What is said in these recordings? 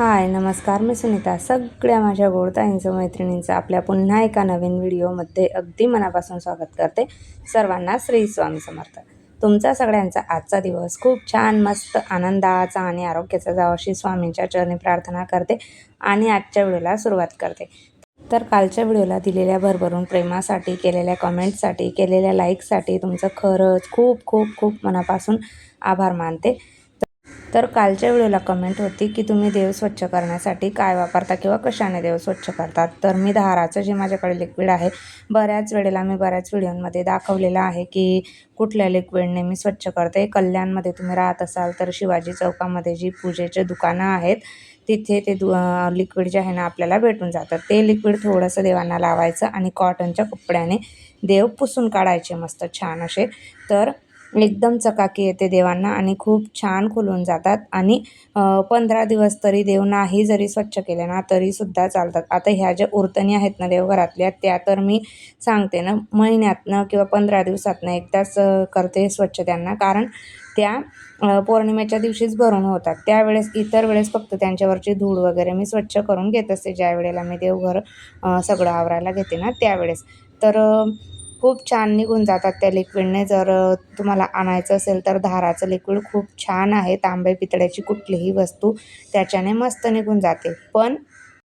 हाय नमस्कार मी सुनीता. सगळ्या माझ्या गोडताईंचं मैत्रिणींचं आपल्या पुन्हा एका नवीन व्हिडिओमध्ये अगदी मनापासून स्वागत करते. सर्वांना श्री स्वामी समर्थ. तुमचा सगळ्यांचा आजचा दिवस खूप छान मस्त आनंदाचा आणि आरोग्याचा जावं अशी स्वामींच्या चरणी प्रार्थना करते आणि आजच्या व्हिडिओला सुरुवात करते. तर कालच्या व्हिडिओला दिलेल्या भरभरून प्रेमासाठी केलेल्या कमेंटसाठी केलेल्या लाईकसाठी तुमचं खरंच खूप खूप खूप मनापासून आभार मानते. तर कालच्या व्हिडिओला कमेंट होती की तुम्ही देव स्वच्छ करण्यासाठी काय वापरता किंवा कशाने देव स्वच्छ करतात? तर मी धाराचं जे माझ्याकडे लिक्विड आहे बऱ्याच वेळेला मी बऱ्याच व्हिडिओमध्ये दाखवलेलं आहे की कुठल्या लिक्विडने मी स्वच्छ करते. कल्याणमध्ये तुम्ही राहत असाल तर शिवाजी चौकामध्ये जी पूजेचे दुकानं आहेत तिथे ते दु लिक्विड जे आहे ना आपल्याला भेटून जातं. ते लिक्विड थोडंसं देवांना लावायचं आणि कॉटनच्या कपड्याने देव पुसून काढायचे मस्त छान असे. तर एकदम चकाकी येते देवांना आणि खूप छान खुलून जातात. आणि पंधरा दिवस तरी देव नाही जरी स्वच्छ केले ना तरीसुद्धा चालतात. आता ह्या ज्या उरतणी आहेत ना देवघरातल्या त्या तर मी सांगते ना महिन्यातनं किंवा पंधरा दिवसातनं एकदाच करते स्वच्छ त्यांना. कारण त्या पौर्णिमेच्या दिवशीच भरून होतात. त्यावेळेस इतर वेळेस फक्त त्यांच्यावरची धूळ वगैरे मी स्वच्छ करून घेत असते. ज्या वेळेला मी देवघर सगळं आवरायला घेते ना त्यावेळेस. तर खूप छान निघून जातात त्या लिक्विडने जर तुम्हाला आणायचं असेल तर धाराचं लिक्विड खूप छान आहे. तांबे पितळ्याची कुठलीही वस्तू त्याच्याने मस्त निघून जाते. पण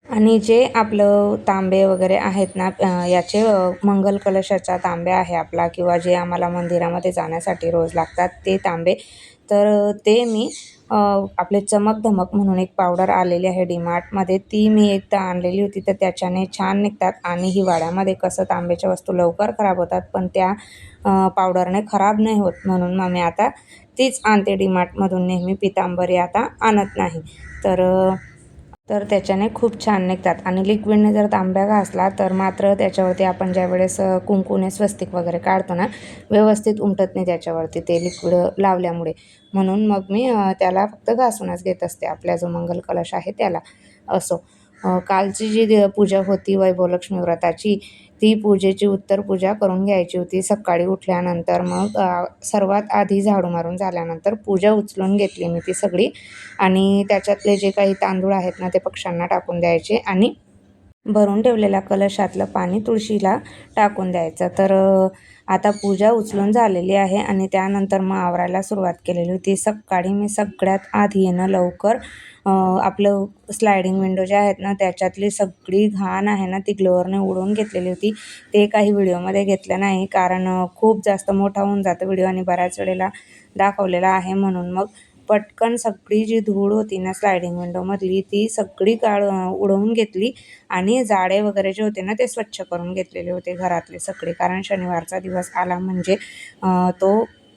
आणि जे आपलं तांबे वगैरे आहेत ना याचे मंगल कलशाचा तांबे आहे आपला किंवा जे आम्हाला मंदिरामध्ये जाण्यासाठी रोज लागतात ते तांबे. तर ते मी आपले चमक धमक म्हणून एक पावडर आलेली आहे डीमार्टमध्ये ती मी एकदा आणलेली होती तर त्याच्याने छान निघतात आणि हिवाळ्यामध्ये कसं तांब्याच्या वस्तू लवकर खराब होतात पण त्या पावडरने खराब नाही होत म्हणून मग मी आता तीच आणते डीमार्टमधून नेहमी पितांबरी आता आणत नाही. तर तर त्याच्याने खूप छान निघतात. आणि लिक्विडने जर तांब्या घासला तर मात्र त्याच्यावरती आपण ज्या वेळेस स्वस्तिक वगैरे काढतो ना व्यवस्थित उमटत नाही त्याच्यावरती ते लिक्विड लावल्यामुळे. म्हणून मग मी त्याला फक्त घासूनच घेत असते. आपल्या जो मंगल कलश आहे त्याला असो. कालची जी पूजा होती वैभवलक्ष्मी व्रताची ती पूजेची उत्तर पूजा करून घ्यायची होती. सकाळी उठल्यानंतर मग सर्वात आधी झाडू मारून झाल्यानंतर पूजा उचलून घेतली मी ती सगळी. आणि त्याच्यातले जे काही तांदूळ आहेत ना ते पक्ष्यांना टाकून द्यायचे. आणि भरून ठेवलेल्या कलशातलं पाणी तुळशीला टाकून द्यायचं. तर आता पूजा उचलून झालेली आहे आणि त्यानंतर मग आवरायला सुरुवात केलेली होती. सकाळी मी सगळ्यात आधी येणं लवकर आपलं स्लायडिंग विंडो जे आहेत ना त्याच्यातली सगळी घाण आहे ना ती ग्लोअरने उडवून घेतलेली होती. ते काही व्हिडिओमध्ये घेतलं नाही कारण खूप जास्त मोठा होऊन जातं व्हिडिओ आणि बऱ्याच वेळेला दाखवलेला आहे म्हणून मग पटकन सगळी जी धूळ होती ना स्लायडिंग विंडोमधली ती सगळी काढ उडवून घेतली आणि जाळे वगैरे जे होते ना ते स्वच्छ करून घेतलेले होते घरातले सगळे. कारण शनिवारचा दिवस आला म्हणजे तो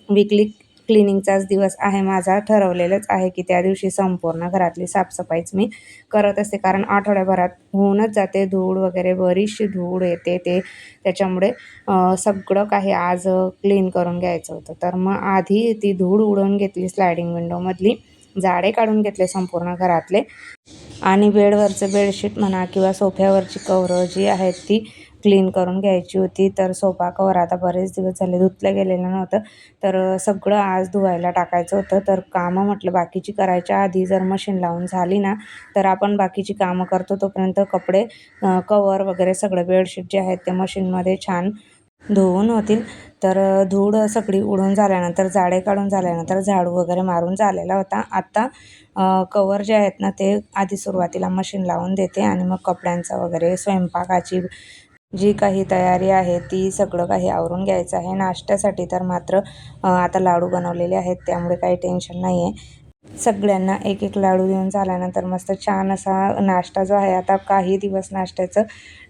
विकली क्लिनिंगचाच दिवस आहे माझा. ठरवलेलंच आहे की त्या दिवशी संपूर्ण घरातली साफसफाईच मी करत असते. कारण आठवड्याभरात होऊनच जाते. धूळ वगैरे बरीचशी धूळ येते ते. त्याच्यामुळे सगळं काही आज क्लीन करून घ्यायचं होतं. तर मग आधी ती धूळ उडवून घेतली स्लायडिंग विंडोमधली जाडे काढून घेतले संपूर्ण घरातले. आणि बेडवरचं बेडशीट म्हणा किंवा सोफ्यावरची कवरं जी आहेत ती क्लीन करून घ्यायची होती. तर सोफा कवर आता बरेच दिवस झाले धुतलं गेलेलं नव्हतं. तर सगळं आज धुवायला टाकायचं होतं. तर कामं म्हटलं बाकीची करायच्या आधी जर मशीन लावून झाली ना तर आपण बाकीची कामं करतो तोपर्यंत कपडे कवर वगैरे सगळं बेडशीट जे आहेत ते मशीनमध्ये छान धुवून होतील. तर धूळ सगळी उडून झाल्यानंतर जाडे काढून झाल्यानंतर झाडू वगैरे मारून झालेला होता. आत्ता कवर जे आहेत ना ते आधी सुरुवातीला मशीन लावून देते आणि मग कपड्यांचं वगैरे स्वयंपाकाची जी काही तयारी आहे ती सगळं काही आवरून घ्यायचं आहे. नाश्त्यासाठी तर मात्र आता लाडू बनवलेले आहेत त्यामुळे काही टेन्शन नाही आहे सगळ्यांना एक एक लाडू देऊन झाल्यानंतर मस्त छान असा नाश्ता जो आहे आता काही दिवस नाश्त्याचं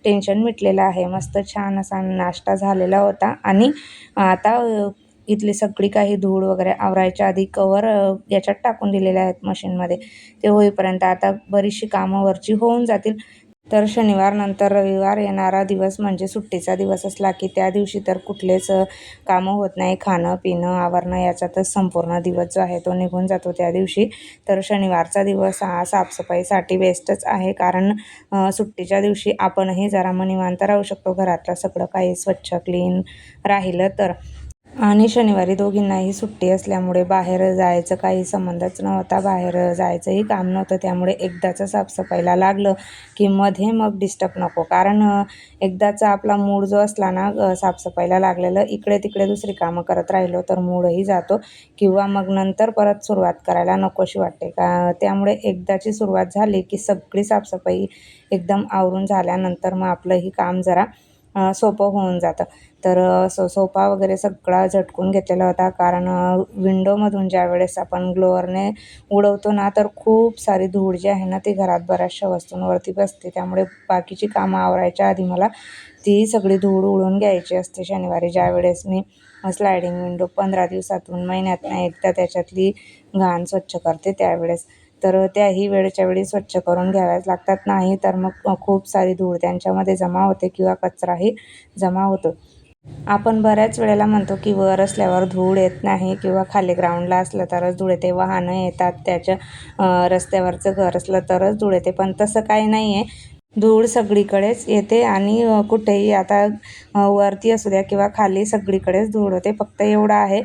टेन्शन मिटलेलं आहे. मस्त छान असा नाश्ता झालेला होता आणि आता इथली सगळी काही धूळ वगैरे आवरायच्या आधी कवर याच्यात टाकून दिलेले आहेत मशीनमध्ये. ते होईपर्यंत आता बरीचशी कामं वरची होऊन जातील. तर शनिवार नंतर रविवार येणारा दिवस म्हणजे सुट्टीचा दिवस असला की त्या दिवशी तर कुठलेच कामं होत नाही. खाणं पिणं आवरणं याच्यातच संपूर्ण दिवस जो आहे तो निघून जातो त्या दिवशी. तर शनिवारचा दिवस हा साफसफाईसाठी बेस्टच आहे कारण सुट्टीच्या दिवशी आपणही जरा मग निवांत राहू शकतो. घरातलं सगळं काही स्वच्छ क्लीन राहिलं तर. आणि शनिवारी दोघींनाही सुट्टी असल्यामुळे बाहेर जायचं काही संबंधच नव्हता. बाहेर जायचंही काम नव्हतं. त्यामुळे एकदाचं साफसफाईला लागलं की मध्ये मग डिस्टर्ब नको. कारण एकदाचा आपला मूड जो असला ना साफसफाईला लागलेलं इकडे तिकडे दुसरी कामं करत राहिलो तर मूडही जातो किंवा मग नंतर परत सुरुवात करायला नकोशी वाटते. का त्यामुळे एकदाची सुरुवात झाली की सगळी साफसफाई एकदम आवरून झाल्यानंतर मग आपलंही काम जरा सोपं होऊन जातं. तर सो सोपा वगैरे सगळा झटकून घेतलेला होता. कारण विंडोमधून विंडोमधून ज्यावेळेस आपण ग्लोअरने उडवतो ना तर खूप सारी धूळ जी आहे ना ती घरात बऱ्याचशा वस्तूंवरती बसते. त्यामुळे बाकीची कामं आवरायच्या आधी मला ती सगळी धूळ उडवून घ्यायची असते शनिवारी. ज्यावेळेस मी स्लायडिंग विंडो पंधरा दिवसातून महिन्यातनं एकदा त्याच्यातली घाण स्वच्छ करते त्यावेळेस. तर त्याही वेळच्या वेळी स्वच्छ करून घ्याव्याच लागतात. नाही तर मग खूप सारी धूळ त्यांच्यामध्ये जमा होते किंवा कचराही जमा होतो. आपण बऱ्याच वेळेला म्हणतो की वर असल्यावर धूळ येत नाही किंवा खाली ग्राउंडला असलं तरच धूळ येते वाहनं येतात त्याच्या रस्त्यावरचं घर असलं तरच धूळ येते. पण तसं काही नाही आहे धूळ सगळीकडेच येते आणि कुठेही आता वरती असू द्या किंवा खाली सगळीकडेच धूळ होते. फक्त एवढं आहे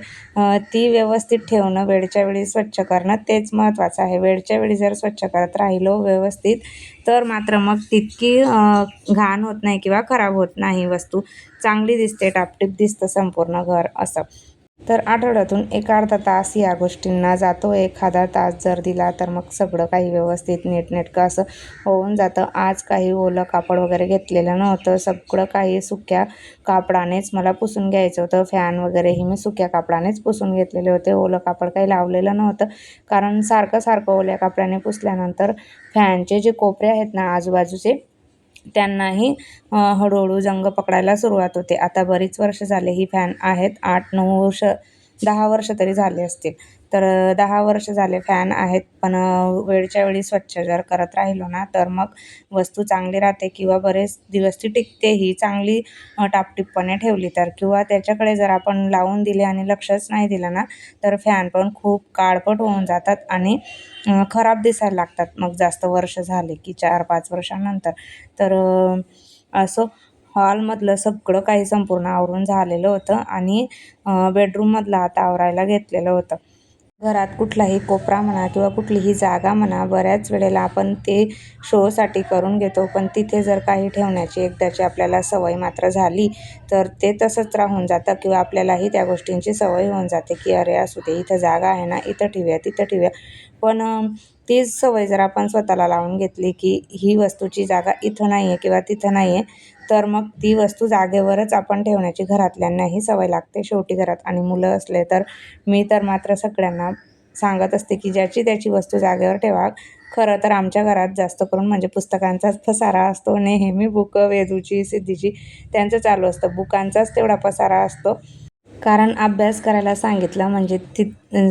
ती व्यवस्थित ठेवणं वेळच्या वेळी स्वच्छ करणं तेच महत्त्वाचं आहे. वेळच्या वेळी जर स्वच्छ करत राहिलो व्यवस्थित तर मात्र मग तितकी घाण होत नाही किंवा खराब होत नाही वस्तू. चांगली दिसते टापटीप दिसतं संपूर्ण घर असं. तर आठवड्यातून एक अर्धा तास या गोष्टींना जातो. एखादा तास जर दिला तर मग सगळं काही व्यवस्थित नीटनेटकं असं होऊन जातं. आज काही ओलं कापड वगैरे घेतलेलं नव्हतं. सगळं काही सुक्या कापडानेच मला पुसून घ्यायचं होतं. फॅन वगैरेही मी सुक्या कापडानेच पुसून घेतलेले होते. ओलं कापड काही लावलेलं नव्हतं. कारण सारखं सारखं ओल्या कापडाने पुसल्यानंतर फॅनचे जे कोपरे आहेत ना आजूबाजूचे त्यांनाही हळूहळू जंग पकडायला सुरुवात होते. आता बरीच वर्ष झाले ही फॅन आहेत. आठ नऊ वर्ष दहा वर्ष तरी झाले असतील. तर दहा वर्ष झाले फॅन आहेत पण वेळच्या वेळी स्वच्छ जर करत राहिलो ना तर मग वस्तू चांगली राहते किंवा बरेच दिवस ती टिकते ही चांगली टापटीपपणे ठेवली तर. किंवा त्याच्याकडे जर आपण लावून दिले आणि लक्षच नाही दिलं ना तर फॅन पण खूप काळपट होऊन जातात आणि खराब दिसायला लागतात. मग जास्त वर्ष झाले की चार पाच वर्षानंतर. तर असं हॉलमधलं सगळं काही संपूर्ण आवरून झालेलं होतं आणि बेडरूममधलं आता आवरायला घेतलेलं होतं. घरात कुठलाही कोपरा म्हणा किंवा कुठलीही जागा म्हणा बऱ्याच वेळेला आपण ते शोसाठी करून घेतो. पण तिथे जर काही ठेवण्याची एकदाची आपल्याला सवय मात्र झाली तर ते तसंच राहून जातं किंवा आपल्यालाही त्या गोष्टींची सवय होऊन जाते की अरे असू दे इथं जागा आहे ना इथं ठेवूया तिथं ठेवूया. पण ती तीच सवय जर आपण स्वतःला लावून घेतली की ही वस्तूची जागा इथं नाही आहे किंवा तिथं नाही आहे तर मग ती वस्तू जागेवरच आपण ठेवण्याची घरातल्यांनाही सवय लागते. शेवटी घरात आणि मुलं असले तर मी तर मात्र सगळ्यांना सांगत असते की ज्याची त्याची वस्तू जागेवर ठेवा. खरं तर आमच्या घरात जास्त करून म्हणजे पुस्तकांचाच पसारा असतो. नेहमी बुकं वेदूची सिद्धीची त्यांचं चालू असतं. बुकांचाच तेवढा पसारा असतो. कारण अभ्यास करायला सांगितलं म्हणजे ति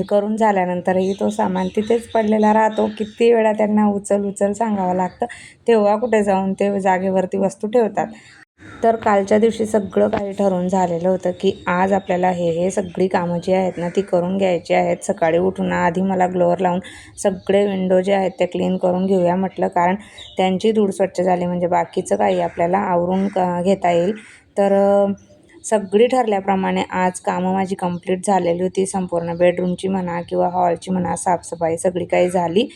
करून झाल्यानंतरही तो सामान तिथेच पडलेला राहतो. किती वेळा त्यांना उचल उचल सांगावं लागतं तेव्हा कुठे जाऊन ते जागेवरती वस्तू ठेवतात. तर कालच्या दिवशी सगळं काही ठरवून झालेलं होतं की आज आपल्याला हे हे सगळी कामं जी आहेत ना ती करून घ्यायची आहेत. सकाळी उठून आधी मला ग्लोअर लावून सगळे विंडो जे आहेत ते क्लीन करून घेऊया म्हटलं कारण त्यांची धूळ स्वच्छ झाली म्हणजे बाकीचं काही आपल्याला आवरून क- घेता येईल. तर सगळी ठरल्याप्रमाणे आज कामं माझी कंप्लीट झालेली होती. संपूर्ण बेडरूमची म्हणा किंवा हॉलची म्हणा साफसफाई सगळी काही झाली.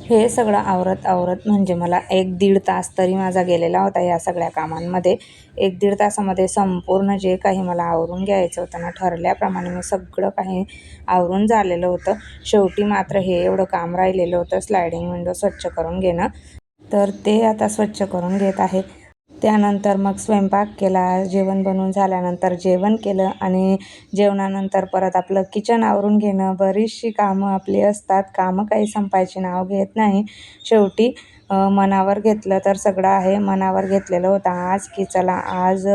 हे सगळं आवरत आवरत म्हणजे मला एक दीड तास तरी माझा गेलेला होता या सगळ्या कामांमध्ये. एक दीड तासामध्ये संपूर्ण जे काही मला आवरून घ्यायचं होतं ना ठरल्याप्रमाणे मी सगळं काही आवरून झालेलं होतं. शेवटी मात्र हे एवढं काम राहिलेलं होतं स्लायडिंग विंडो स्वच्छ करून घेणं. तर ते आता स्वच्छ करून घेत आहे. त्यानंतर मग स्वयंपाक केला जेवण बनवून झाल्यानंतर जेवण केलं आणि जेवणानंतर परत आपलं किचन आवरून घेणं. बरीचशी कामं आपली असतात. कामं काही संपायची नाव घेत नाही. शेवटी मनावर घेतलं तर सगळं आहे. मनावर घेतलेलं होतं आज की चला आज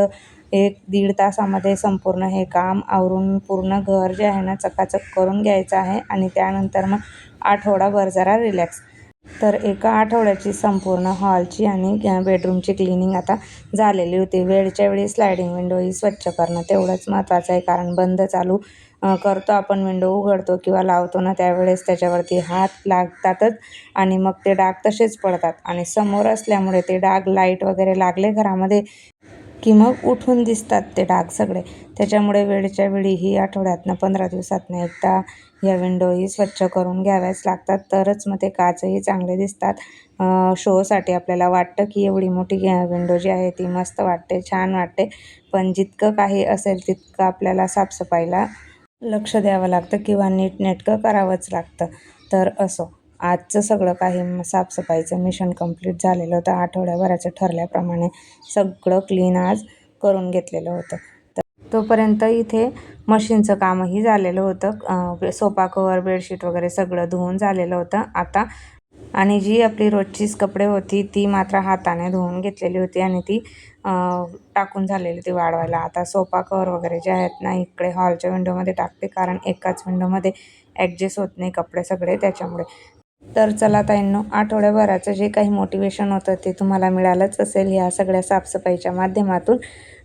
एक दीड तासामध्ये संपूर्ण हे काम आवरून पूर्ण घर जे आहे ना चकाचक करून घ्यायचं आहे आणि त्यानंतर मग आठवडाभर जरा रिलॅक्स तर एका आठवड्याची संपूर्ण हॉलची आणि बेडरूमची क्लिनिंग आता झालेली होती. वेळच्या वेळी स्लायडिंग विंडो ही स्वच्छ करणं तेवढंच महत्त्वाचं आहे कारण बंद चालू करतो आपण विंडो उघडतो किंवा लावतो ना त्यावेळेस त्याच्यावरती हात लागतातच आणि मग ते डाग तसेच पडतात. आणि समोर असल्यामुळे ते डाग लाइट वगैरे लागले घरामध्ये की मग उठून दिसतात ते डाग सगळे. त्याच्यामुळे वेळच्या वेळी ही आठवड्यातनं पंधरा दिवसातनं एकदा या विंडोही स्वच्छ करून घ्याव्याच लागतात. तरच मग ते काचही चांगले दिसतात. शोसाठी आपल्याला वाटतं की एवढी मोठी विंडो जी आहे ती मस्त वाटते छान वाटते. पण जितकं काही असेल तितकं आपल्याला साफसफाईला लक्ष द्यावं लागतं किंवा नीटनेटकं करावंच लागतं. तर असो. आजचं सगळं काही साफसफाईचं मिशन कंप्लीट झालेलं होतं. आठवड्याभराचं ठरल्याप्रमाणे सगळं क्लीन आज करून घेतलेलं होतं. तर तोपर्यंत इथे मशीनचं कामही झालेलं होतं. सोफा कवर बेडशीट वगैरे सगळं धुवून झालेलं होतं. आता आणि जी आपली रोजचीच कपडे होती ती मात्र हाताने धुवून घेतलेली होती आणि ती टाकून झालेली होती वाढवायला. आता सोफा कवर वगैरे जे आहेत ना इकडे हॉलच्या विंडोमध्ये टाकते. कारण एकाच विंडोमध्ये ॲडजस्ट होत नाही कपडे सगळे त्याच्यामुळे. तर चला ताईंनो आठवड्याभराचं जे काही मोटिवेशन होतं ते तुम्हाला मिळालंच असेल ह्या सगळ्या साफसफाईच्या माध्यमातून.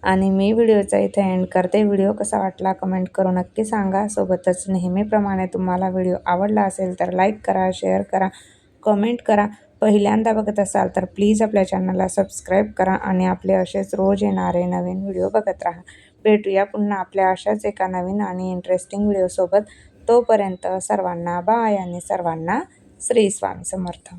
आणि मी व्हिडिओचा इथे एंड करते. व्हिडिओ कसा वाटला कमेंट करून नक्की सांगा. सोबतच नेहमीप्रमाणे तुम्हाला व्हिडिओ आवडला असेल तर लाईक करा शेअर करा कमेंट करा. पहिल्यांदा बघत असाल तर प्लीज आपल्या चॅनलला सबस्क्राईब करा आणि आपले असेच रोज येणारे नवीन व्हिडिओ बघत राहा. भेटूया पुन्हा आपल्या अशाच एका नवीन आणि इंटरेस्टिंग व्हिडिओसोबत तोपर्यंत सर्वांना बाय आणि सर्वांना श्री स्वामी समर्थ